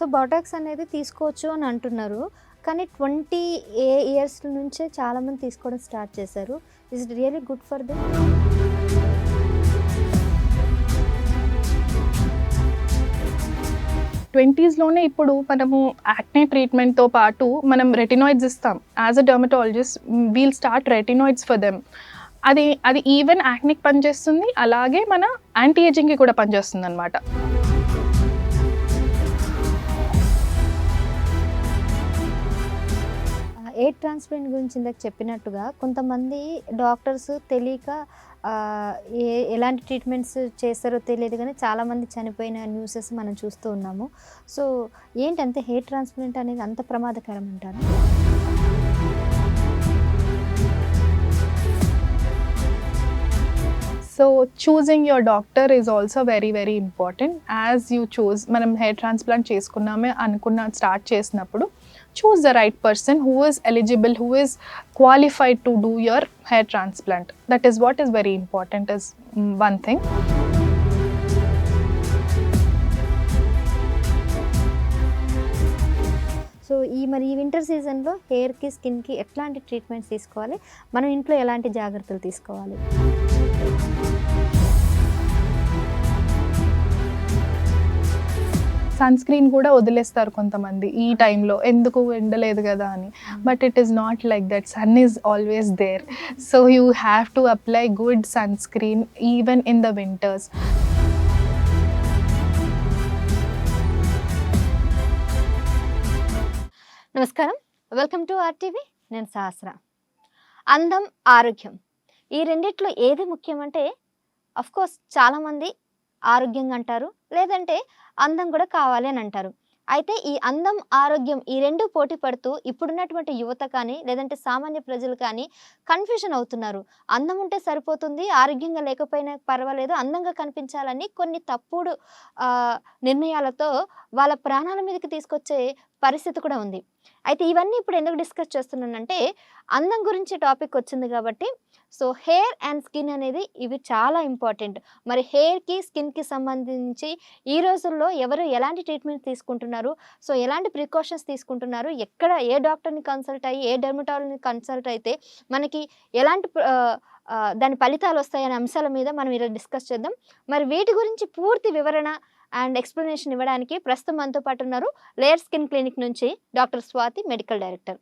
So బాటాక్స్ అనేది తీసుకోవచ్చు అని అంటున్నారు. కానీ ట్వంటీ ఏ ఇయర్స్ నుంచే చాలామంది తీసుకోవడం స్టార్ట్ చేశారు. Is it really good for them ట్వంటీస్లోనే ఇప్పుడు మనము యాక్నే ట్రీట్మెంట్తో పాటు మనం రెటినాయిడ్స్ ఇస్తాం. As a dermatologist we'll start retinoids for them అది అది ఈవెన్ యాక్నిక్ పనిచేస్తుంది అలాగే మన యాంటీ ఏజింగ్కి కూడా పనిచేస్తుంది అనమాట ఎయిర్ ట్రాన్స్ప్లాంట్ గురించి ఇందాక చెప్పినట్టుగా కొంతమంది డాక్టర్స్ తెలియక ఏ ఎలాంటి ట్రీట్మెంట్స్ చేస్తారో తెలియదు కానీ చాలామంది చనిపోయిన న్యూసెస్ మనం చూస్తూ ఉన్నాము. సో ఏంటంటే హెయిర్ ట్రాన్స్ప్లాంట్ అనేది అంత ప్రమాదకరం అంటారు? So choosing your doctor is also very very important as you choose మనం హెయిర్ ట్రాన్స్ప్లాంట్ చేసుకున్నామే అనుకున్న స్టార్ట్ చేసినప్పుడు choose the right person who is eligible who is qualified to do your hair transplant that is what is very important is one thing so ఈ మరి ఈ winter సీజన్లో హెయిర్కి స్కిన్కి ఎట్లాంటి ట్రీట్మెంట్స్ తీసుకోవాలి? మనం ఇంట్లో ఎలాంటి జాగ్రత్తలు తీసుకోవాలి? సన్ స్క్రీన్ కూడా వదిలేస్తారు కొంతమంది ఈ టైంలో ఎందుకు ఎండలేదు కదా అని. But it is not like that sun is always there so you have to apply good sunscreen even in the winters నమస్కారం. వెల్కమ్ టు ఆర్టీవీ నేను సహస్ర. అందం ఆరోగ్యం. ఈ రెండిట్లో ఏది ముఖ్యమంటే అఫ్కోర్స్ చాలామంది ఆరోగ్యంగా అంటారు లేదంటే అందం కూడా కావాలి అని అంటారు అయితే ఈ అందం ఆరోగ్యం ఈ రెండు పోటీ పడుతూ ఇప్పుడున్నటువంటి యువత కానీ లేదంటే సామాన్య ప్రజలు కానీ కన్ఫ్యూజన్ అవుతున్నారు. అందం ఉంటే సరిపోతుంది ఆరోగ్యంగా లేకపోయినా పర్వాలేదు అందంగా కనిపించాలని కొన్ని తప్పుడు నిర్ణయాలతో వాళ్ళ ప్రాణాల మీదకి తీసుకొచ్చే పరిస్థితి కూడా ఉంది. అయితే ఇవన్నీ ఇప్పుడు ఎందుకు డిస్కస్ చేస్తున్నానంటే అందం గురించి టాపిక్ వచ్చింది కాబట్టి సో హెయిర్ అండ్ స్కిన్ అనేది ఇవి చాలా ఇంపార్టెంట్ మరి హెయిర్కి స్కిన్కి సంబంధించి ఈ రోజుల్లో ఎవరు ఎలాంటి ట్రీట్మెంట్ తీసుకుంటున్నారు? సో ఎలాంటి ప్రికాషన్స్ తీసుకుంటున్నారు? ఎక్కడ ఏ డాక్టర్ని కన్సల్ట్ అయ్యి ఏ డెర్మటాలజీని కన్సల్ట్ అయితే మనకి ఎలాంటి దాని ఫలితాలు వస్తాయనే అంశాల మీద మనం ఈరోజు డిస్కస్ చేద్దాం. మరి వీటి గురించి పూర్తి వివరణ అండ్ ఎక్స్ప్లెనేషన్ ఇవ్వడానికి ప్రస్తుతం మనతో పాటు ఉన్నారు లేయర్ స్కిన్ క్లినిక్ నుంచి డాక్టర్ స్వాతి మెడికల్ డైరెక్టర్.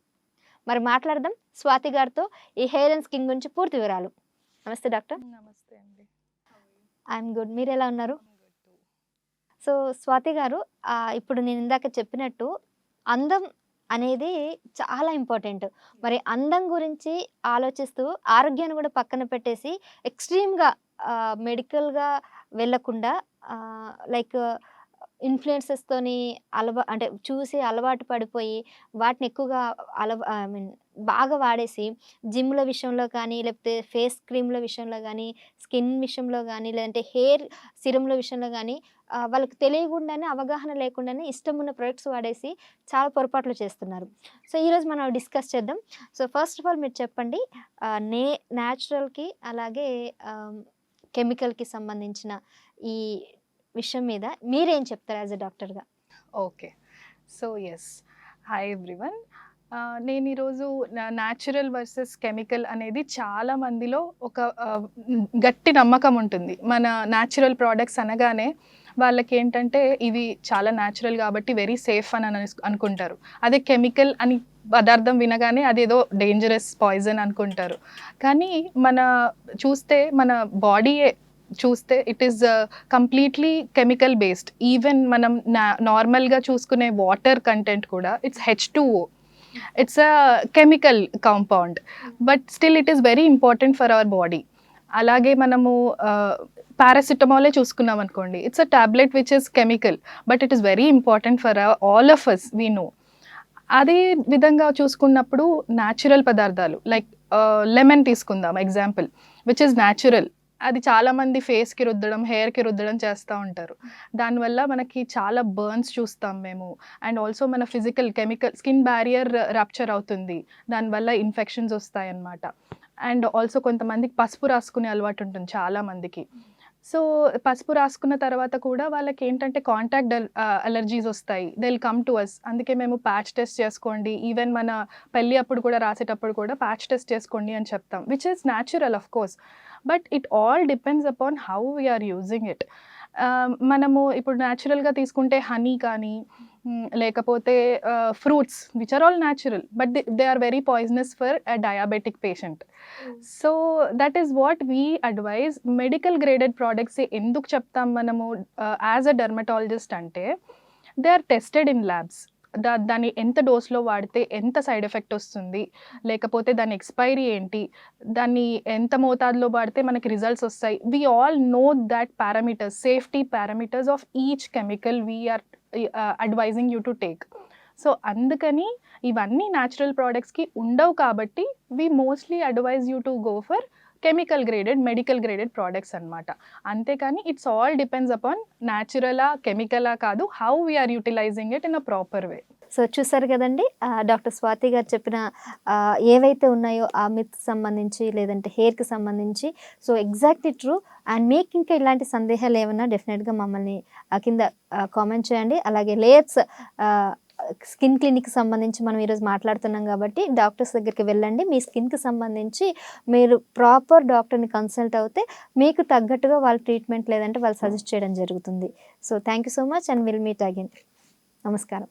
మరి మాట్లాడదాం స్వాతి గారితో ఈ హెయిర్ అండ్ స్కిన్ గురించి పూర్తి వివరాలు. నమస్తే డాక్టర్. నమస్తే అండి. I'm good. మీరు ఎలా ఉన్నారు? సో స్వాతి గారు ఇప్పుడు నేను ఇందాక చెప్పినట్టు అందం అనేది చాలా ఇంపార్టెంట్. మరి అందం గురించి ఆలోచిస్తూ ఆరోగ్యాన్ని కూడా పక్కన పెట్టేసి ఎక్స్ట్రీమ్గా మెడికల్గా వెళ్ళకుండా లైక్ ఇన్ఫ్లుయెన్సెస్తోని అలవా అంటే చూసి అలవాటు పడిపోయి వాటిని ఎక్కువగా అలవా ఐ మీన్ బాగా వాడేసి జిమ్ల విషయంలో కానీ లేకపోతే ఫేస్ క్రీమ్ల విషయంలో కానీ స్కిన్ విషయంలో కానీ లేదంటే హెయిర్ సిరమ్ల విషయంలో కానీ వాళ్ళకి తెలియకుండానే అవగాహన లేకుండానే ఇష్టం ఉన్న ప్రొడక్ట్స్ వాడేసి చాలా పొరపాట్లు చేస్తున్నారు. సో ఈరోజు మనం డిస్కస్ చేద్దాం. సో ఫస్ట్ ఆఫ్ ఆల్ మీరు చెప్పండి నే న్యాచురల్కి అలాగే కెమికల్కి సంబంధించిన ఈ విషయం మీద మీరేం చెప్తారు యాజ్ ఎ డాక్టర్గా? Okay. So yes hi everyone నేను ఈరోజు న్యాచురల్ వర్సెస్ కెమికల్ అనేది చాలా మందిలో ఒక గట్టి నమ్మకం ఉంటుంది. మన న్యాచురల్ ప్రోడక్ట్స్ అనగానే వాళ్ళకి ఏంటంటే ఇవి చాలా న్యాచురల్ కాబట్టి వెరీ సేఫ్ అని అనుకుంటారు. అదే కెమికల్ అని పదార్థం వినగానే అదేదో డేంజరస్ పాయిజన్ అనుకుంటారు. కానీ మన చూస్తే మన బాడీయే చూస్తే it is completely chemical based even మనం నార్మల్గా చూసుకునే వాటర్ కంటెంట్ కూడా it's H two it's a chemical compound but still it is very important for our body అలాగే మనము పారాసిటమాలే చూసుకున్నాం అనుకోండి it's a tablet which is chemical but it is very important for all of us we know అదే విధంగా చూసుకున్నప్పుడు natural పదార్థాలు like lemon uh, తీసుకుందాం ఎగ్జాంపుల్ విచ్ ఇస్ న్యాచురల్ అది చాలామంది ఫేస్కి రుద్దడం హెయిర్కి రుద్దడం చేస్తూ ఉంటారు. దానివల్ల మనకి చాలా బర్న్స్ చూస్తాం మేము. అండ్ ఆల్సో మన physical chemical skin barrier rupture అవుతుంది. దానివల్ల ఇన్ఫెక్షన్స్ వస్తాయన్నమాట. అండ్ ఆల్సో కొంతమందికి పసుపు రాసుకునే అలవాటు ఉంటుంది చాలామందికి సో పసుపు రాసుకున్న తర్వాత కూడా వాళ్ళకి ఏంటంటే కాంటాక్ట్ అలర్జీస్ వస్తాయి. They will come to us అందుకే మేము ప్యాచ్ టెస్ట్ చేసుకోండి. ఈవెన్ మన పెళ్ళి అప్పుడు కూడా రాసేటప్పుడు కూడా ప్యాచ్ టెస్ట్ చేసుకోండి అని చెప్తాం. Which is natural of course but it all depends upon how we are using it మనము ఇప్పుడు న్యాచురల్గా తీసుకుంటే హనీ కానీ లేకపోతే fruits which are all natural but they are very poisonous for a diabetic patient so that is what we advise medical graded products ఎందుకు చెప్తాం మనము as a dermatologist అంటే they are tested in labs దా దాన్ని ఎంత డోస్లో వాడితే ఎంత side effect వస్తుంది లేకపోతే దాని ఎక్స్పైరీ ఏంటి దాన్ని ఎంత మోతాదులో వాడితే మనకి రిజల్ట్స్ వస్తాయి. We all know that parameters safety parameters of each chemical we are advising you to take so అందుకని ఇవన్నీ న్యాచురల్ ప్రోడక్ట్స్కి ఉండవు కాబట్టి we mostly advise you to go for chemical graded medical graded products అనమాట అంతేకాని it's all depends upon న్యాచురలా కెమికలా కాదు how we are utilizing it in a proper way so చూసారు కదండి డాక్టర్ స్వాతి గారు చెప్పిన ఏవైతే ఉన్నాయో ఆ మిత్ సంబంధించి లేదంటే హెయిర్కి సంబంధించి సో ఎగ్జాక్ట్లీ ట్రూ అండ్ మీకు ఇంకా ఇలాంటి సందేహాలు ఏమన్నా డెఫినెట్గా మమ్మల్ని ఆ, కింద కామెంట్ చేయండి. అలాగే లేయర్స్ స్కిన్ క్లినిక్ సంబంధించి మనం ఈరోజు మాట్లాడుతున్నాం కాబట్టి డాక్టర్స్ దగ్గరికి వెళ్ళండి. మీ స్కిన్కి సంబంధించి మీరు ప్రాపర్ డాక్టర్ని కన్సల్ట్ అవుతే మీకు తగ్గట్టుగా వాళ్ళ ట్రీట్మెంట్ లేదంటే వాళ్ళు సజెస్ట్ చేయడం జరుగుతుంది. So thank you so much and will meet again నమస్కారం.